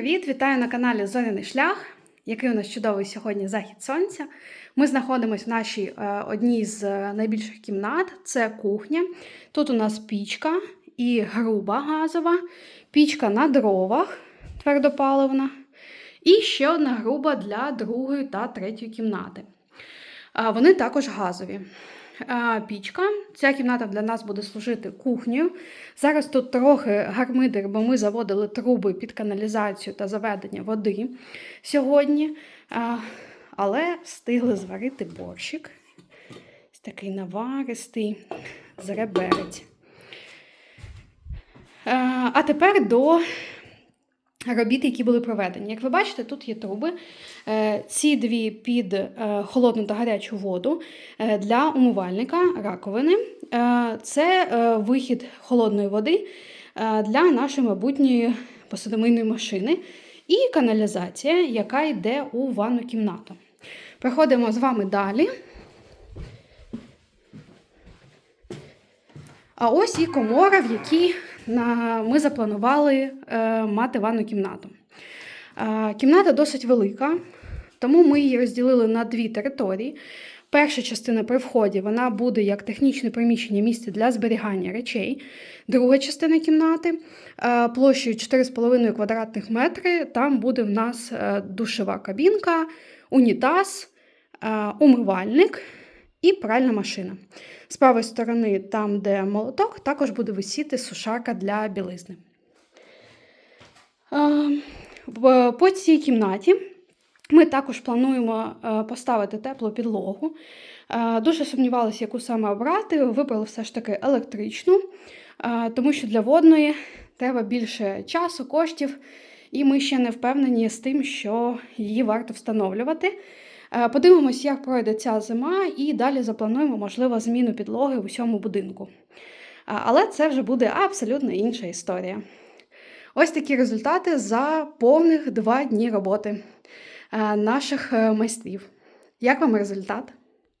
привіт! Вітаю на каналі Зоряний Шлях. Який у нас чудовий сьогодні захід сонця. Ми знаходимося в нашій е, одній з е, найбільших кімнат. Це кухня. Тут у нас пічка і груба газова, пічка на дровах твердопаливна. І ще одна груба для другої та третьої кімнати. Вони також газові. Пічка. Ця кімната для нас буде служити кухнею. Зараз тут трохи гармидер, бо ми заводили труби під каналізацію та заведення води сьогодні. Але встигли зварити борщик. Такий наваристий, з реберець. Е, А тепер до робіт, які були проведені. Як ви бачите, тут є труби. Е, Ці дві під е, холодну та гарячу воду е, для умивальника раковини. Це вихід холодної води для нашої майбутньої посудомийної машини. І каналізація, яка йде у ванну кімнату. Проходимо з вами далі. А ось і комора, в якій на- ми запланували е, мати ванну кімнату. Е, Кімната досить велика, тому ми її розділили на дві території. Перша частина при вході вона буде як технічне приміщення місце для зберігання речей. Друга частина кімнати е, площею 4,5 квадратних метри. Там буде в нас душова кабінка, унітаз, умивальник і пральна машина. З правої сторони, там, де молоток, також буде висіти сушарка для білизни. Е, По цій кімнаті ми також плануємо е, поставити теплу підлогу. Е, Дуже сумнівалися, яку саме обрати. Вибрали все ж таки електричну, тому що для водної треба більше часу, коштів, і ми ще не впевнені з тим, що її варто встановлювати. Е, Подивимось, як пройде ця зима, і далі заплануємо, можливо, зміну підлоги в усьому будинку. Але це вже буде абсолютно інша історія. Ось такі результати за повних два дні роботи е, наших е, майстрів. Як вам результат?